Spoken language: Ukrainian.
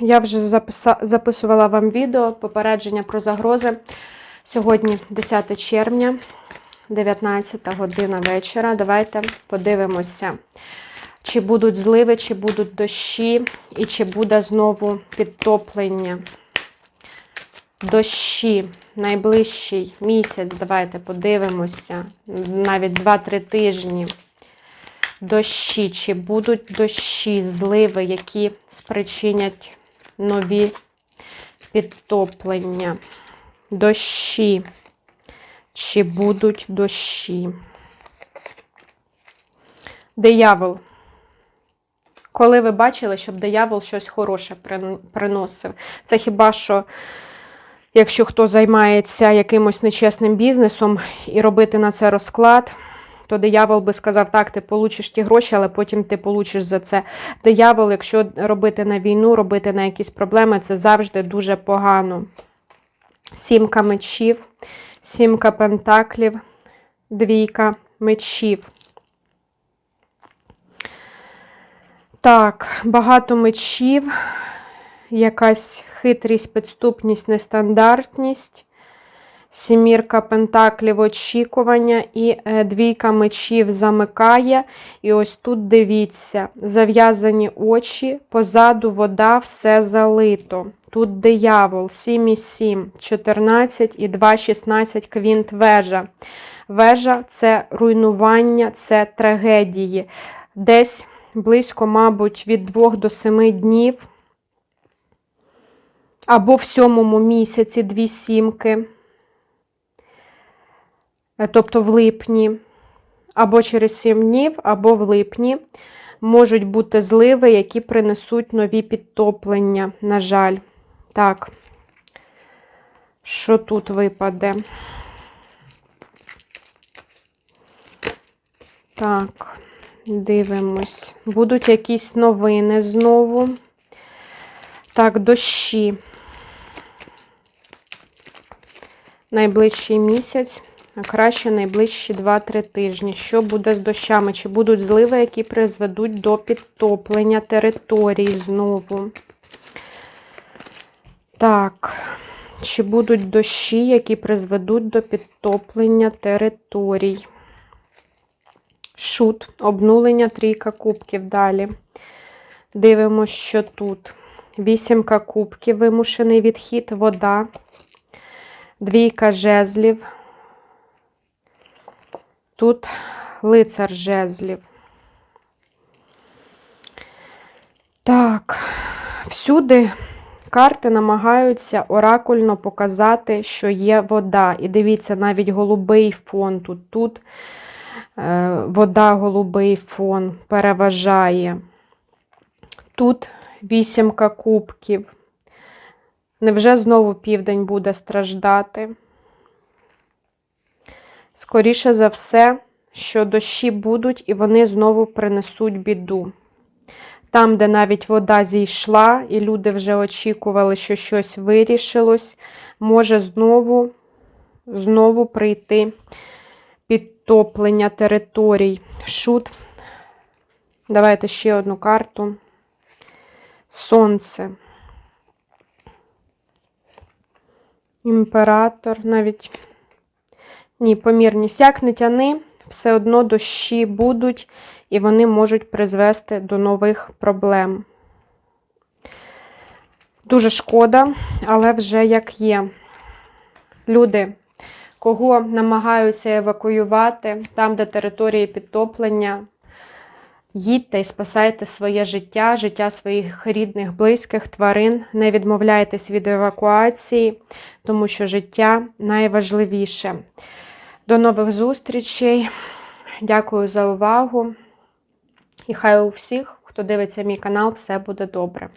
Я вже записа- записувала вам відео попередження про загрози. Сьогодні 10 червня, 19 година вечора. Давайте подивимося, чи будуть зливи, чи будуть дощі, і чи буде знову підтоплення. Дощі, найближчий місяць, давайте подивимося, навіть 2-3 тижні. Дощі, чи будуть дощі, зливи, які спричинять нові підтоплення. Дощі, чи будуть дощі. Диявол. Коли ви бачили, щоб диявол щось хороше приносив? Це хіба що, якщо хто займається якимось нечесним бізнесом і робити на це розклад, то диявол би сказав, так, ти получиш ті гроші, але потім ти получиш за це. Диявол, якщо робити на війну, робити на якісь проблеми, це завжди дуже погано. Сімка мечів, сімка пентаклів, двійка мечів. Так, багато мечів, якась хитрість, підступність, нестандартність. Сімірка пентаклів очікування і е, двійка мечів замикає. І ось тут дивіться, зав'язані очі, позаду вода, все залито. Тут диявол, 7 і 7, 14 і 2, 16, квінт вежа. Вежа це руйнування, це трагедії. Десь близько, мабуть, від 2 до 7 днів. Або в сьомому місяці дві сімки тобто в липні, або через 7 днів, або в липні можуть бути зливи, які принесуть нові підтоплення, на жаль. Так, що тут випаде? Так, дивимось. Будуть якісь новини знову. Так, дощі. Найближчий місяць. Краще найближчі 2-3 тижні. Що буде з дощами? Чи будуть зливи, які призведуть до підтоплення територій знову? Так, чи будуть дощі, які призведуть до підтоплення територій? Шут, обнулення трійка кубків. Далі. Дивимося, що тут. Вісімка кубків, вимушений відхід, вода, двійка жезлів. Тут лицар жезлів. Так, всюди карти намагаються оракульно показати, що є вода. І дивіться, навіть голубий фон тут. Тут е, вода, голубий фон переважає. Тут вісімка кубків. Невже знову південь буде страждати? Скоріше за все, що дощі будуть і вони знову принесуть біду. Там, де навіть вода зійшла, і люди вже очікували, що щось вирішилось, може знову, знову прийти підтоплення територій. Шут. Давайте ще одну карту. Сонце. Імператор навіть. Ні, помірність. Як не тяни, все одно дощі будуть, і вони можуть призвести до нових проблем. Дуже шкода, але вже як є. Люди, кого намагаються евакуювати, там, де території підтоплення, їдьте і спасайте своє життя, життя своїх рідних, близьких, тварин. Не відмовляйтесь від евакуації, тому що життя найважливіше. До нових зустрічей. Дякую за увагу. І хай у всіх, хто дивиться мій канал, все буде добре.